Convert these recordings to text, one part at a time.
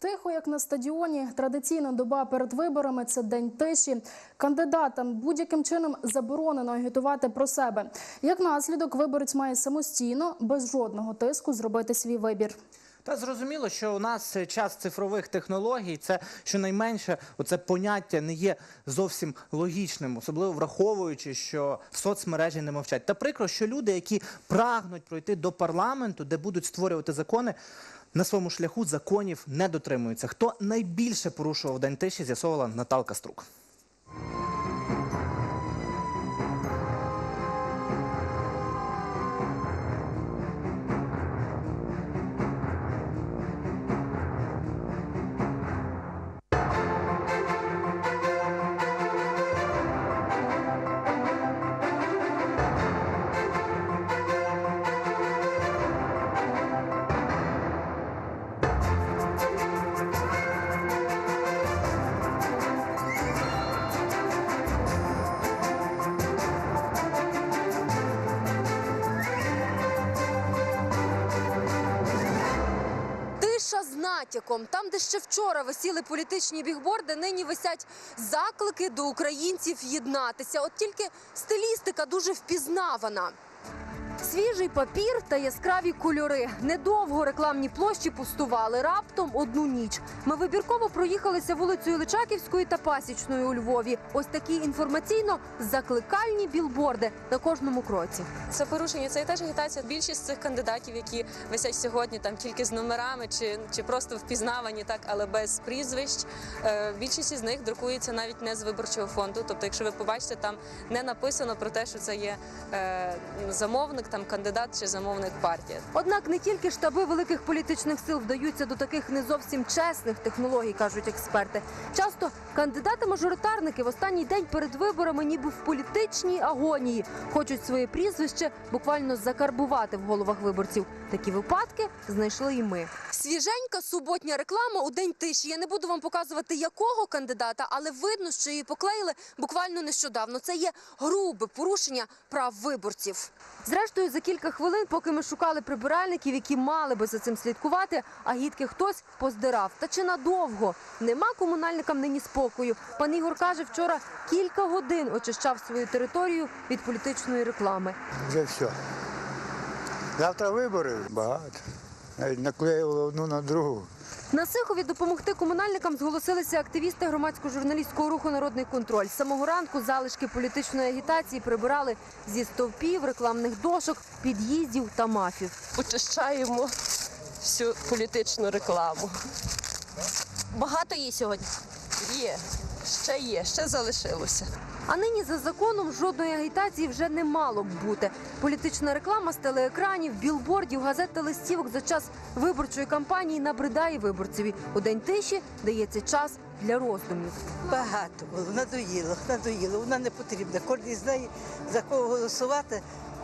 Тихо, як на стадіоні, традиційна доба перед виборами це день тиші. Кандидатам будь-яким чином заборонено агітувати про себе. Як наслідок, виборець має самостійно, без жодного тиску, зробити свій вибір. Та зрозуміло, що у нас час цифрових технологій, це щонайменше оце поняття не є зовсім логічним, особливо враховуючи, що соцмережі не мовчать. Та прикро, що люди, які прагнуть пройти до парламенту, де будуть створювати закони. На своєму шляху законів не дотримуються. Хто найбільше порушував день тиші, з'ясовувала Наталка Струк. Натяком. Там, де ще вчора висіли політичні бігборди, нині висять заклики до українців єднатися. От тільки стилістика дуже впізнавана. Свіжий папір та яскраві кольори. Недовго рекламні площі пустували раптом одну ніч. Ми вибірково проїхалися вулицею Личаківською та Пасічною у Львові. Ось такі інформаційно закликальні білборди на кожному кроці. Це порушення, це і теж агітація. Більшість цих кандидатів, які висять сьогодні там тільки з номерами чи, чи просто впізнавані, так але без прізвищ. Е, більшість із них друкується навіть не з виборчого фонду. Тобто, якщо ви побачите, там не написано про те, що це є е, там кандидат чи замовник партії. Однак не тільки штаби великих політичних сил вдаються до таких не зовсім чесних технологій, кажуть експерти. Часто кандидати-мажоритарники в останній день перед виборами, ніби в політичній агонії, хочуть своє прізвище буквально закарбувати в головах виборців. Такі випадки знайшли і ми. Свіженька суботня реклама у день тиші. Я не буду вам показувати якого кандидата, але видно, що її поклеїли буквально нещодавно. Це є грубе порушення прав виборців. Зрештою, за кілька хвилин, поки ми шукали прибиральників, які мали би за цим слідкувати, агітки хтось поздирав. Та чи надовго? Нема комунальникам нині спокою. Пан Ігор каже, вчора кілька годин очищав свою територію від політичної реклами. Вже все. Завтра вибори багато. Навіть наклеїли одну на другу. На Сихові допомогти комунальникам зголосилися активісти громадсько-журналістського руху Народний контроль. З самого ранку залишки політичної агітації прибирали зі стовпів, рекламних дошок, під'їздів та мафів. очищаємо всю політичну рекламу. Багато її сьогодні. Є, ще є, ще залишилося. А нині за законом жодної агітації вже не мало б бути. Політична реклама з телеекранів, білбордів, газет та листівок за час виборчої кампанії набридає виборцеві. У день тиші дається час для роздумів. Багато було, надоїло, надоїло. Вона не потрібна. Кожен знає, за кого голосувати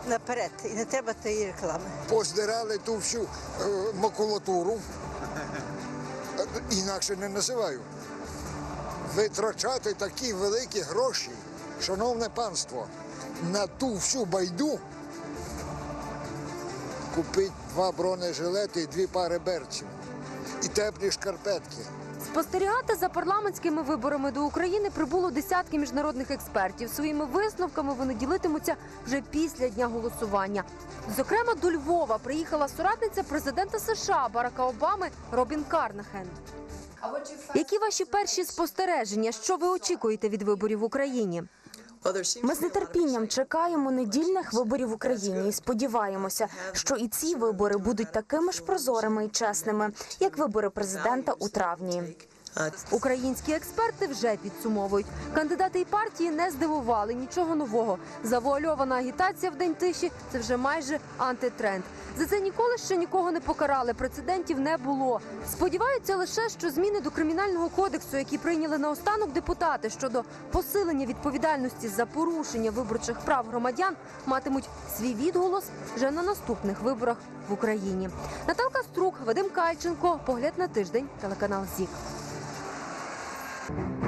наперед. І не треба тієї реклами. поздирали ту всю е, макулатуру, Е, інакше не називаю. Витрачати такі великі гроші, шановне панство, на ту всю байду купить два бронежилети і дві пари берців і теплі шкарпетки. Спостерігати за парламентськими виборами до України прибуло десятки міжнародних експертів. Своїми висновками вони ділитимуться вже після дня голосування. Зокрема, до Львова приїхала соратниця президента США Барака Обами Робін Карнахен. Які ваші перші спостереження? Що ви очікуєте від виборів в Україні? Ми з нетерпінням чекаємо недільних виборів в Україні і сподіваємося, що і ці вибори будуть такими ж прозорими і чесними, як вибори президента у травні. Українські експерти вже підсумовують. Кандидати і партії не здивували нічого нового. Завуальована агітація в день тиші це вже майже антитренд. За це ніколи ще нікого не покарали. Прецедентів не було. Сподіваються лише, що зміни до кримінального кодексу, які прийняли наостанок депутати щодо посилення відповідальності за порушення виборчих прав громадян, матимуть свій відголос вже на наступних виборах в Україні. Наталка Струк, Вадим Кальченко, погляд на тиждень, телеканал ЗІК. Thank you.